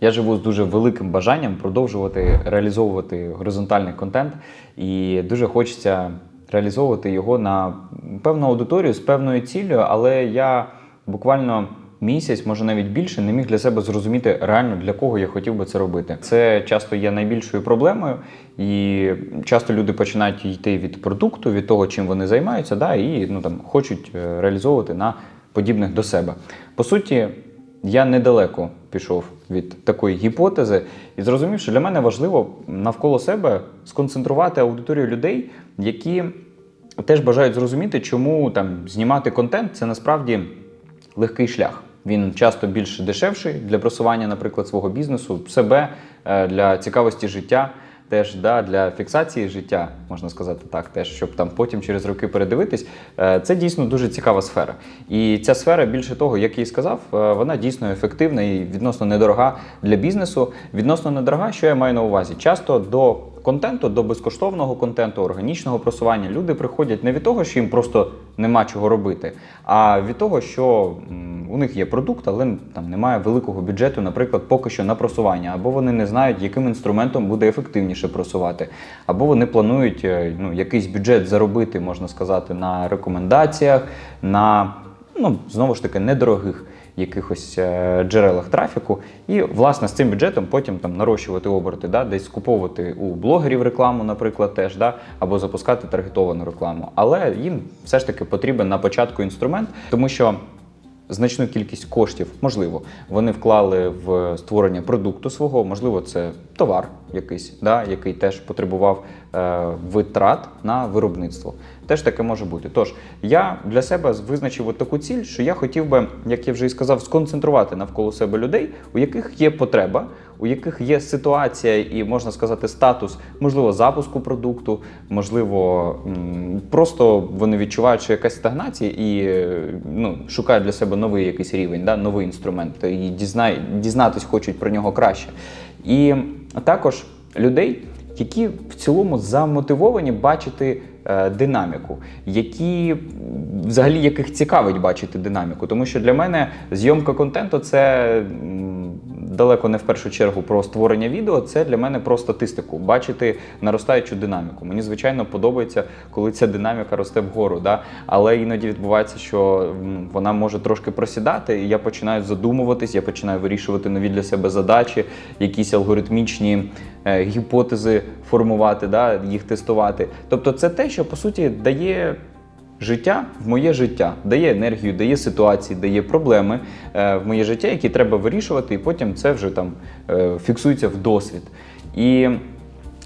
Я живу з дуже великим бажанням продовжувати реалізовувати горизонтальний контент, і дуже хочеться реалізовувати його на певну аудиторію з певною ціллю, але я буквально місяць, може навіть більше, не міг для себе зрозуміти реально для кого я хотів би це робити. Це часто є найбільшою проблемою, і часто люди починають йти від продукту, від того, чим вони займаються, да, і ну там хочуть е, реалізовувати на подібних до себе. По суті. Я недалеко пішов від такої гіпотези і зрозумів, що для мене важливо навколо себе сконцентрувати аудиторію людей, які теж бажають зрозуміти, чому там знімати контент це насправді легкий шлях. Він часто більш дешевший для просування, наприклад, свого бізнесу, себе е, для цікавості життя. Теж да, для фіксації життя, можна сказати так, теж, щоб там потім через роки передивитись, Е, це дійсно дуже цікава сфера. І ця сфера, більше того, як я і сказав, е, вона дійсно ефективна і відносно недорога для бізнесу. Відносно недорога, що я маю на увазі? Часто до контенту, до безкоштовного контенту, органічного просування. Люди приходять не від того, що їм просто нема чого робити, а від того, що у них є продукт, але там немає великого бюджету, наприклад, поки що на просування, або вони не знають, яким інструментом буде ефективніше просувати, або вони планують е, ну, якийсь бюджет заробити, можна сказати, на рекомендаціях, на ну знову ж таки недорогих якихось е, джерелах трафіку, і власне з цим бюджетом потім там нарощувати оберти, да, десь скуповувати у блогерів рекламу, наприклад, теж да, або запускати таргетовану рекламу. Але їм все ж таки потрібен на початку інструмент, тому що. Значну кількість коштів, можливо, вони вклали в створення продукту свого, можливо, це товар якийсь, да, який теж потребував е, витрат на виробництво. Теж таке може бути. Тож я для себе визначив таку ціль, що я хотів би, як я вже і сказав, сконцентрувати навколо себе людей, у яких є потреба, у яких є ситуація і можна сказати статус, можливо, запуску продукту, можливо, просто вони відчувають, що якась стагнація і ну, шукають для себе новий якийсь рівень, да, новий інструмент, і дізнатись хочуть про нього краще. І також людей, які в цілому замотивовані бачити е, динаміку, які взагалі яких цікавить бачити динаміку. Тому що для мене зйомка контенту це далеко не в першу чергу про створення відео, це для мене про статистику, бачити наростаючу динаміку. Мені звичайно подобається, коли ця динаміка росте вгору, да? але іноді відбувається, що вона може трошки просідати, і я починаю задумуватись, я починаю вирішувати нові для себе задачі, якісь алгоритмічні е, гіпотези формувати, да? їх тестувати. Тобто, це те, що по суті дає. Життя в моє життя дає енергію, дає ситуації, дає проблеми е, в моє життя, які треба вирішувати, і потім це вже там е, фіксується в досвід. І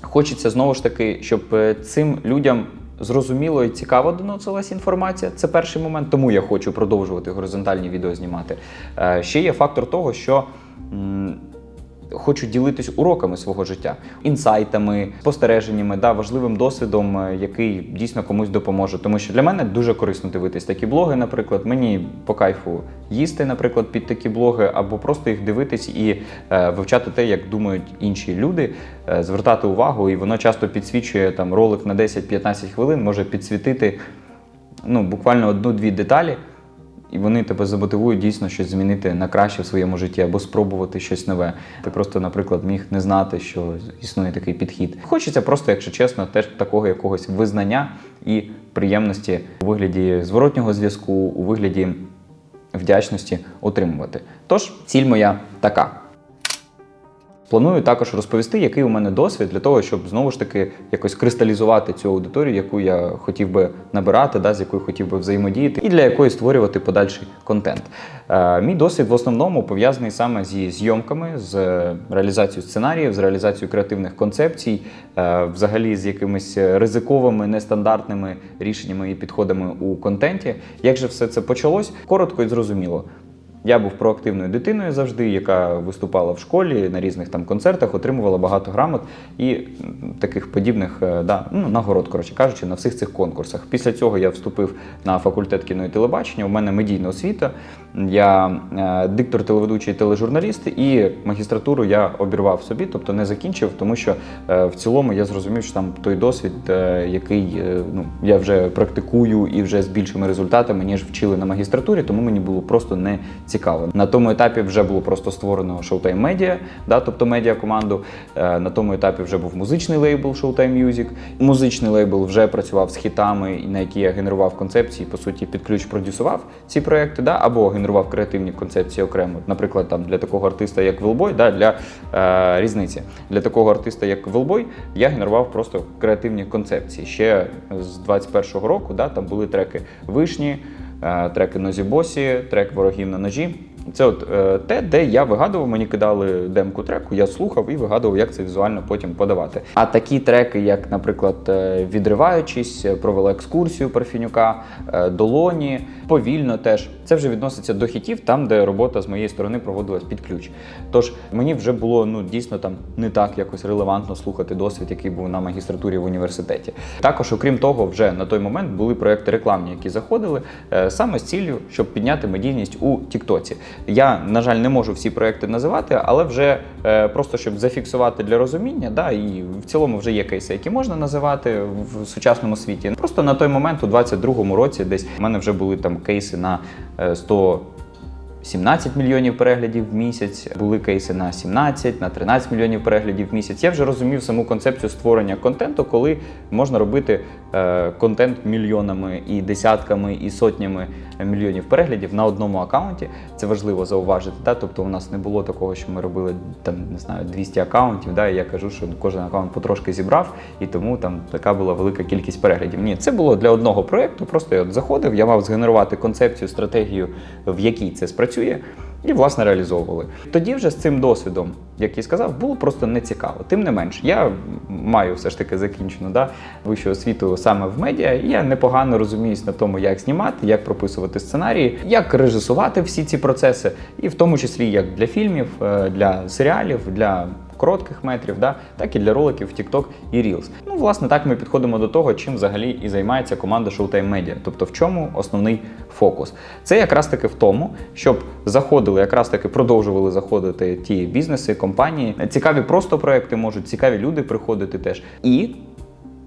хочеться знову ж таки, щоб е, цим людям зрозуміло і цікаво доносилась інформація. Це перший момент, тому я хочу продовжувати горизонтальні відео знімати. Ще є фактор того, що. Хочу ділитись уроками свого життя, інсайтами, спостереженнями, да, важливим досвідом, е, який дійсно комусь допоможе. Тому що для мене дуже корисно дивитись такі блоги, наприклад. Мені по кайфу їсти, наприклад, під такі блоги, або просто їх дивитись і е, вивчати те, як думають інші люди, е, звертати увагу, і воно часто підсвічує там ролик на 10-15 хвилин, може підсвітити ну, буквально одну-дві деталі. І вони тебе замотивують дійсно щось змінити на краще в своєму житті або спробувати щось нове. Ти просто, наприклад, міг не знати, що існує такий підхід. Хочеться просто, якщо чесно, теж такого якогось визнання і приємності у вигляді зворотнього зв'язку, у вигляді вдячності отримувати. Тож, ціль моя така. Планую також розповісти, який у мене досвід для того, щоб знову ж таки якось кристалізувати цю аудиторію, яку я хотів би набирати, да, з якою хотів би взаємодіяти, і для якої створювати подальший контент. Е, мій досвід в основному пов'язаний саме зі зйомками, з реалізацією сценаріїв, з реалізацією креативних концепцій, е, взагалі з якимись ризиковими, нестандартними рішеннями і підходами у контенті. Як же все це почалось? Коротко і зрозуміло. Я був проактивною дитиною завжди, яка виступала в школі на різних там концертах, отримувала багато грамот і таких подібних е, да, ну, нагород, коротше кажучи, на всіх цих конкурсах. Після цього я вступив на факультет кіно і телебачення. У мене медійна освіта. Я е, диктор, телеведучий тележурналіст, і магістратуру я обірвав собі, тобто не закінчив, тому що е, в цілому я зрозумів, що там той досвід, який ну, я вже практикую і вже з більшими результатами, ніж вчили на магістратурі, тому мені було просто не цікаво. На тому етапі вже було просто створено Showtime Media, да, тобто медіа команду. Е, На тому етапі вже був музичний лейбл Showtime Music. Музичний лейбл вже працював з хітами, на які я генерував концепції, по суті, під ключ продюсував ці проекти, да, або генерував креативні концепції окремо. Наприклад, там для такого артиста, як Велбой, да, для е, різниці. Для такого артиста, як Велбой, я генерував просто креативні концепції. Ще з 21-го року да, там були треки вишні, е, треки Нозі Босі, трек Ворогів на ножі. Це от е, те, де я вигадував, мені кидали демку треку, я слухав і вигадував, як це візуально потім подавати. А такі треки, як, наприклад, е, відриваючись, е, провела екскурсію Парфінюка, долоні, повільно теж. Це вже відноситься до хітів, там, де робота з моєї сторони проводилась під ключ. Тож мені вже було ну дійсно там не так якось релевантно слухати досвід, який був на магістратурі в університеті. Також, окрім того, вже на той момент були проекти рекламні, які заходили саме з ціллю, щоб підняти медійність у Тіктоці. Я, на жаль, не можу всі проекти називати, але вже е, просто щоб зафіксувати для розуміння, да, і в цілому вже є кейси, які можна називати в сучасному світі. Просто на той момент, у 22-му році, десь в мене вже були там кейси на е, 100 17 мільйонів переглядів в місяць, були кейси на 17, на 13 мільйонів переглядів в місяць. Я вже розумів саму концепцію створення контенту, коли можна робити е, контент мільйонами і десятками і сотнями мільйонів переглядів на одному аккаунті. Це важливо зауважити. Да? Тобто у нас не було такого, що ми робили там не знаю 200 аккаунтів. Да? І я кажу, що кожен аккаунт потрошки зібрав, і тому там така була велика кількість переглядів. Ні, це було для одного проєкту. Просто я от заходив, я мав згенерувати концепцію, стратегію, в якій це спрацює. І власне реалізовували. Тоді вже з цим досвідом, як я сказав, було просто не цікаво. Тим не менш, я маю все ж таки закінчену да, вищу освіту саме в медіа. І я непогано розуміюсь на тому, як знімати, як прописувати сценарії, як режисувати всі ці процеси, і в тому числі як для фільмів, е, для серіалів, для коротких метрів, да, так і для роликів в TikTok і Reels. Ну, власне, так ми підходимо до того, чим взагалі і займається команда Showtime Media. Тобто, в чому основний фокус? Це якраз таки в тому, щоб заходили, якраз таки продовжували заходити ті бізнеси, компанії. Цікаві просто проекти можуть, цікаві люди приходити теж. І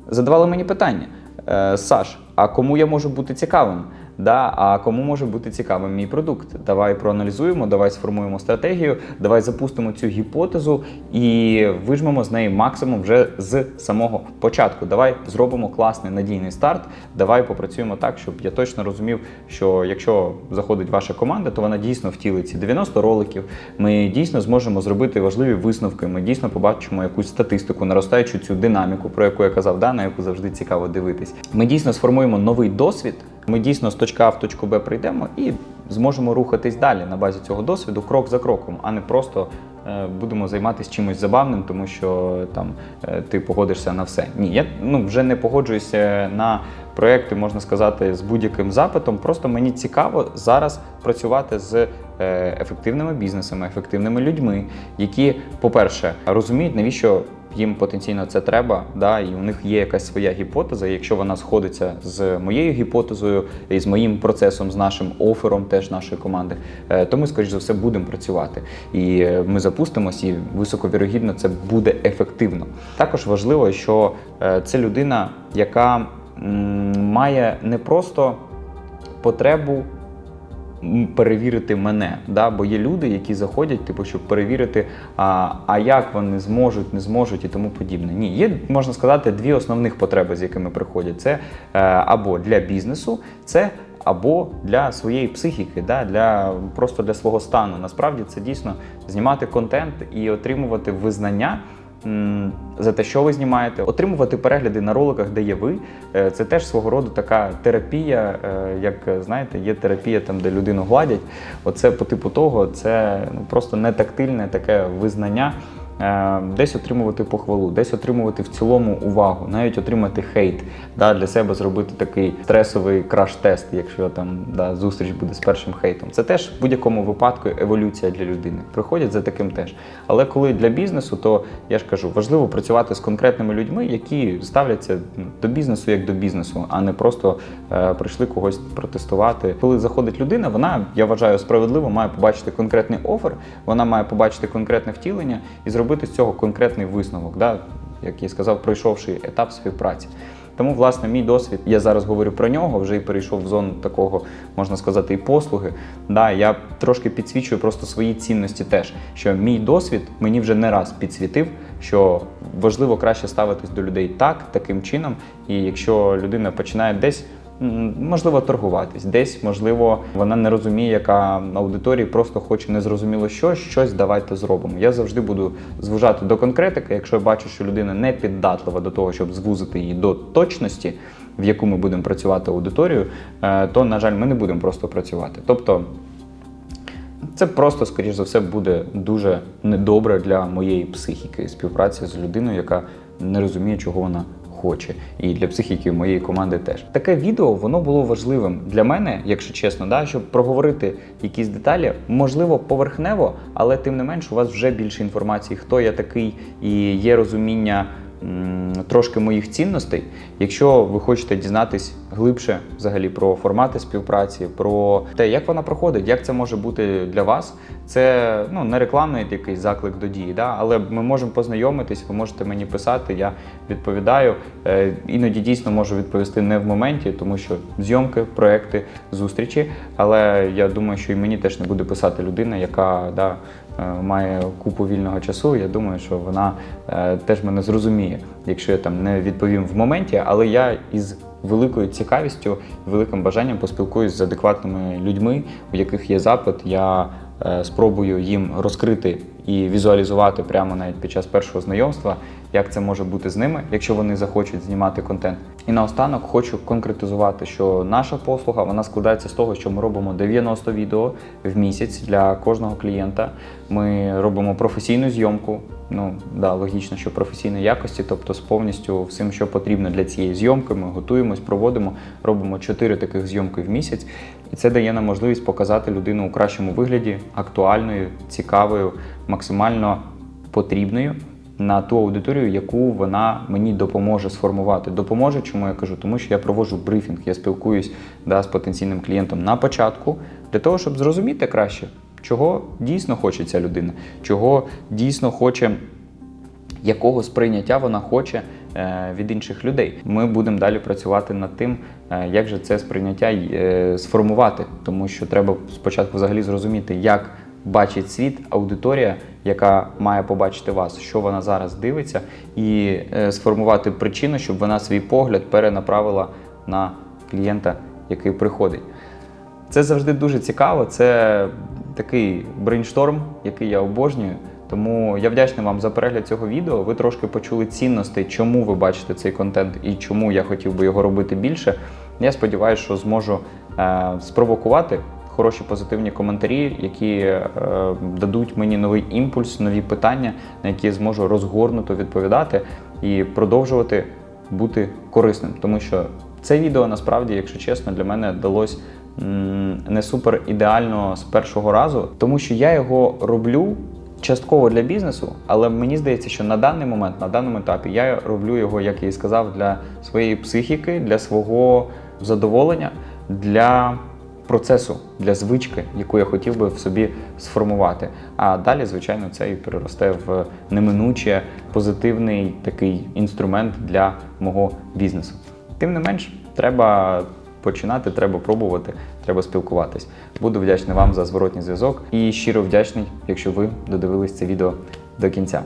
задавали мені питання: «Е, Саш, а кому я можу бути цікавим? Да, а кому може бути цікавим мій продукт? Давай проаналізуємо, давай сформуємо стратегію, давай запустимо цю гіпотезу і вижмемо з неї максимум вже з самого початку. Давай зробимо класний надійний старт. Давай попрацюємо так, щоб я точно розумів, що якщо заходить ваша команда, то вона дійсно втілить ці 90 роликів. Ми дійсно зможемо зробити важливі висновки. Ми дійсно побачимо якусь статистику, наростаючу цю динаміку, про яку я казав, да, на яку завжди цікаво дивитись. Ми дійсно сформуємо новий досвід. Ми дійсно з точки А в точку Б прийдемо і зможемо рухатись далі на базі цього досвіду, крок за кроком, а не просто е, будемо займатися чимось забавним, тому що там е, ти погодишся на все. Ні, я ну вже не погоджуюся на проекти, можна сказати, з будь-яким запитом. Просто мені цікаво зараз працювати з е, ефективними бізнесами, ефективними людьми, які, по-перше, розуміють, навіщо їм потенційно це треба, да, і у них є якась своя гіпотеза. Якщо вона сходиться з моєю гіпотезою і з моїм процесом, з нашим офером теж нашої команди, е, то ми, скоріш за все, будемо працювати. І е, ми запустимось, і високовірогідно це буде ефективно. Також важливо, що е, це людина, яка має не просто потребу перевірити мене. Да? Бо є люди, які заходять, типу, щоб перевірити, а, а як вони зможуть, не зможуть і тому подібне. Ні, є, можна сказати, дві основних потреби, з якими приходять. Це е, або для бізнесу, це або для своєї психіки, да? для, просто для свого стану. Насправді це дійсно знімати контент і отримувати визнання. За те, що ви знімаєте, отримувати перегляди на роликах, де є ви, е, це теж свого роду така терапія, е, як е, знаєте, є терапія там, де людину гладять. Оце по типу того, це ну, просто не тактильне таке визнання. Е, Десь отримувати похвалу, десь отримувати в цілому увагу, навіть отримати хейт, да, для себе зробити такий стресовий краш-тест, якщо там да, зустріч буде з першим хейтом. Це теж в будь-якому випадку еволюція для людини. Приходять за таким теж. Але коли для бізнесу, то я ж кажу, важливо працювати з конкретними людьми, які ставляться ну, до бізнесу як до бізнесу, а не просто е, прийшли когось протестувати. Коли заходить людина, вона, я вважаю, справедливо має побачити конкретний офер, вона має побачити конкретне втілення і зробити з цього конкретний висновок, да, як я сказав, пройшовши етап співпраці. Тому, власне, мій досвід, я зараз говорю про нього, вже і перейшов в зону такого, можна сказати, і послуги. Да, я трошки підсвічую просто свої цінності теж, що мій досвід мені вже не раз підсвітив, що важливо краще ставитись до людей так, таким чином. І якщо людина починає десь. Можливо, торгуватись, десь, можливо, вона не розуміє, яка аудиторія просто хоче незрозуміло що, щось давайте зробимо. Я завжди буду звужати до конкретики. Якщо я бачу, що людина не піддатлива до того, щоб звузити її до точності, в яку ми будемо працювати аудиторію, е, то, на жаль, ми не будемо просто працювати. Тобто, це просто, скоріш за все, буде дуже недобре для моєї психіки співпраця з людиною, яка не розуміє, чого вона хоче. І для психіки моєї команди теж. Таке відео воно було важливим для мене, якщо чесно, да, щоб проговорити якісь деталі, можливо, поверхнево, але тим не менш, у вас вже більше інформації, хто я такий, і є розуміння трошки моїх цінностей. Якщо ви хочете дізнатись глибше взагалі про формати співпраці, про те, як вона проходить, як це може бути для вас, це ну не рекламний якийсь заклик до дії, да? але ми можемо познайомитись, ви можете мені писати, я відповідаю. Е, іноді дійсно можу відповісти не в моменті, тому що зйомки, проекти, зустрічі. Але я думаю, що і мені теж не буде писати людина, яка да, має купу вільного часу. Я думаю, що вона е, теж мене зрозуміє, якщо я там не відповім в моменті, але я із великою цікавістю, великим бажанням поспілкуюсь з адекватними людьми, у яких є запит. Я е, спробую їм розкрити і візуалізувати прямо навіть під час першого знайомства, як це може бути з ними, якщо вони захочуть знімати контент. І наостанок хочу конкретизувати, що наша послуга вона складається з того, що ми робимо 90 відео в місяць для кожного клієнта. Ми робимо професійну зйомку. Ну да, логічно, що професійної якості, тобто з повністю всім, що потрібно для цієї зйомки. Ми готуємось, проводимо, робимо 4 таких зйомки в місяць, і це дає нам можливість показати людину у кращому вигляді, актуальною, цікавою, максимально потрібною на ту аудиторію, яку вона мені допоможе сформувати. Допоможе, чому я кажу? Тому що я проводжу брифінг, я спілкуюсь да, з потенційним клієнтом на початку для того, щоб зрозуміти краще, чого дійсно хоче ця людина, чого дійсно хоче якого сприйняття вона хоче від інших людей. Ми будемо далі працювати над тим, е, як же це сприйняття е, сформувати, тому що треба спочатку взагалі зрозуміти, як бачить світ аудиторія, яка має побачити вас, що вона зараз дивиться, і е, сформувати причину, щоб вона свій погляд перенаправила на клієнта, який приходить. Це завжди дуже цікаво. Це такий брейншторм, який я обожнюю. Тому я вдячний вам за перегляд цього відео. Ви трошки почули цінностей, чому ви бачите цей контент і чому я хотів би його робити більше. Я сподіваюся, що зможу е, спровокувати хороші позитивні коментарі, які е, дадуть мені новий імпульс, нові питання, на які я зможу розгорнуто відповідати і продовжувати бути корисним. Тому що це відео насправді, якщо чесно, для мене далось не супер ідеально з першого разу, тому що я його роблю. Частково для бізнесу, але мені здається, що на даний момент, на даному етапі, я роблю його, як я і сказав, для своєї психіки, для свого задоволення, для процесу, для звички, яку я хотів би в собі сформувати. А далі, звичайно, це і переросте в неминуче позитивний такий інструмент для мого бізнесу. Тим не менш, треба починати, треба пробувати, треба спілкуватись. Буду вдячний вам за зворотній зв'язок і щиро вдячний, якщо ви додивились це відео до кінця.